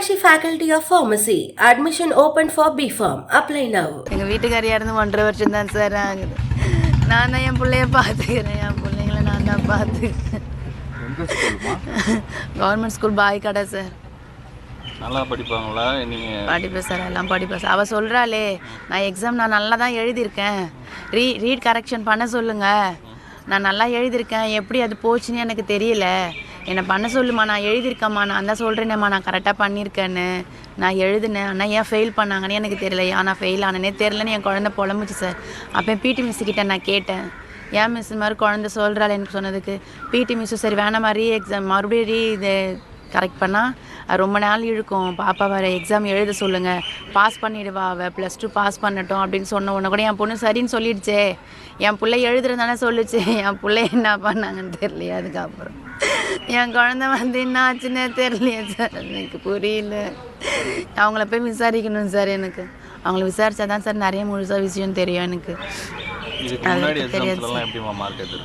Meenakshi Faculty of Pharmacy. Admission open for BPharm. Apply now. எங்கள் வீட்டுக்காரியாக இருந்து ஒன்றரை வருஷம் தான் சார் ஆகுது. நான் தான் என் பிள்ளைய பார்த்துக்கிறேன் என் பிள்ளைங்கள நான் தான் பார்த்துக்கிறேன் கவர்மெண்ட் ஸ்கூல் பாய் கடை சார் நல்லா படிப்பாங்களா? நீங்கள் படிப்பேன் சார் எல்லாம் படிப்பேன் சார் அவள் சொல்கிறாளே நான் எக்ஸாம் நான் நல்லா தான் எழுதியிருக்கேன். ரீ ரீட் கரெக்ஷன் பண்ண சொல்லுங்கள் நான் நல்லா எழுதியிருக்கேன். எப்படி அது போச்சுன்னு எனக்கு தெரியல. என்னை பண்ண சொல்லுமா நான் எழுதியிருக்கேம்மா நான் தான் சொல்கிறேனேம்மா நான் கரெக்டாக பண்ணியிருக்கேன்னு. நான் எழுதினேன். ஆனால் ஏன் ஃபெயில் பண்ணாங்கன்னு எனக்கு தெரியல ஏன் நான் ஃபெயில் ஆனேனே தெரிலன்னு என் குழந்தை புலம்புச்சு சார் அப்போ பிடி மிஸ் கிட்ட நான் கேட்டேன். ஏன் மிஸ் மாதிரி குழந்தை சொல்கிறாள் எனக்கு சொன்னதுக்கு. பிடி மிஸ்ஸு சரி வேணாம் மாதிரி எக்ஸாம் மறுபடியும் ரீ இது கரெக்ட் பண்ணால் ரொம்ப நாள் இழுக்கும். பாப்பா வர எக்ஸாம் எழுத சொல்லுங்கள் பாஸ் பண்ணிவிடுவா அவள் ப்ளஸ் டூ பாஸ் பண்ணட்டும் அப்படின்னு சொன்ன உடனே கூட என் பொண்ணு சரின்னு சொல்லிடுச்சே. என் பிள்ளை எழுதுறதானே சொல்லுச்சு. என் பிள்ளை என்ன பண்ணாங்கன்னு தெரியலையே அதுக்கப்புறம். என் குழந்த வந்து என்ன ஆச்சுன்னே தெரியலையே சார். எனக்கு புரியல. அவங்கள போய் விசாரிக்கணும் சார் எனக்கு. அவங்கள விசாரிச்சா தான் சார் நிறைய முழுசாக விஷயம் தெரியும் எனக்கு.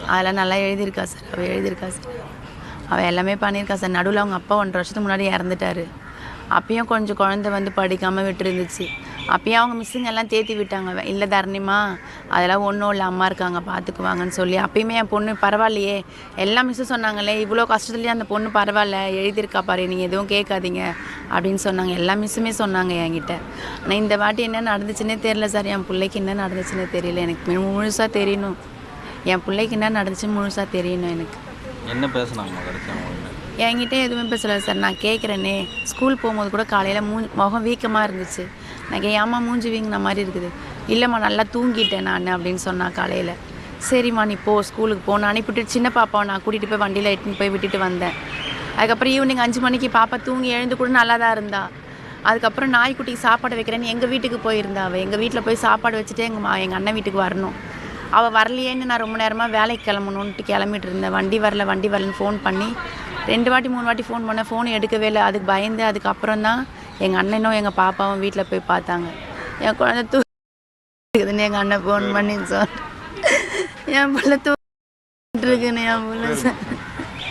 அதெல்லாம் நல்லா எழுதியிருக்கா சார். அவள் எழுதியிருக்கா சார். அவள் எல்லாமே பண்ணியிருக்கா சார். நடுவில் அவங்க அப்பா ஒன்றரை வருஷத்துக்கு முன்னாடி இறந்துட்டாரு. அப்பயும் கொஞ்சம் குழந்தை வந்து படிக்காமல் விட்டுருந்துச்சு. அப்பயும் அவங்க மிஸ்ஸுங்க எல்லாம் தேத்தி விட்டாங்க. இல்லை தரணிமா அதெல்லாம் ஒன்றும் இல்லை அம்மா இருக்காங்க பார்த்துக்குவாங்கன்னு சொல்லி. அப்பயுமே என் பொண்ணு பரவாயில்லையே. எல்லா மிஸ்ஸும் சொன்னாங்களே இவ்வளோ கஷ்டத்துலேயே அந்த பொண்ணு பரவாயில்ல எழுதியிருக்கா பாரு நீங்கள் எதுவும் கேட்காதீங்க அப்படின்னு சொன்னாங்க. எல்லா மிஸ்ஸுமே சொன்னாங்க என்கிட்ட. ஆனால் இந்த வாட்டி என்ன நடந்துச்சுன்னே தெரியல சார். என் பிள்ளைக்கு என்ன நடந்துச்சுன்னே தெரியல எனக்கு. முழுசாக தெரியணும். என் பிள்ளைக்கு என்ன நடந்துச்சு முழுசாக தெரியணும் எனக்கு. என்ன பேசுனாங்க என்கிட்ட எதுவுமே பேசல சார். நான் கேட்குறேனே ஸ்கூல் போகும்போது கூட காலையில் மூ முகம் வீக்கமாக இருந்துச்சு. நான் ஏமா மூஞ்சி வீங்கின மாதிரி இருக்குது. இல்லைம்மா நல்லா தூங்கிட்டேன் நான் அப்படின்னு சொன்னா காலையில். சரிம்மா நீ போ ஸ்கூலுக்கு போ. நான் அனுப்பிட்டு சின்ன பாப்பாவை நான் கூட்டிகிட்டு போய் வண்டியில் எட்டுன்னு போய் விட்டுட்டு வந்தேன். அதுக்கப்புறம் ஈவினிங் அஞ்சு மணிக்கு பாப்பா தூங்கி எழுந்து கூட நல்லா தான் இருந்தா. அதுக்கப்புறம் நாய்க்குட்டிக்கு சாப்பாடு வைக்கிறேன்னு எங்கள் வீட்டுக்கு போயிருந்தா அவள் எங்கள் வீட்டில் போய் சாப்பாடு வச்சுட்டு எங்கள் மா எங்கள் அண்ணன் வீட்டுக்கு வரணும். அவள் வரலையேன்னு நான் ரொம்ப நேரமாக வேலைக்கு கிளம்பணுன்ட்டு கிளம்பிட்டு இருந்தேன். வண்டி வரல வண்டி வரலன்னு ஃபோன் பண்ணி ரெண்டு வாட்டி மூணு வாட்டி ஃபோன் பண்ணேன். ஃபோன் எடுக்கவே இல்லை. அதுக்கு பயந்து அதுக்கப்புறம் தான் எங்கள் அண்ணனும் எங்கள் பாப்பாவும் வீட்டில் போய் பார்த்தாங்க. என் குழந்தை தூக்குதுன்னு எங்கள் அண்ணன் ஃபோன் பண்ணி சொல் என் பிள்ளை தூக்கிட்டு இருக்குன்னு என் பிள்ளை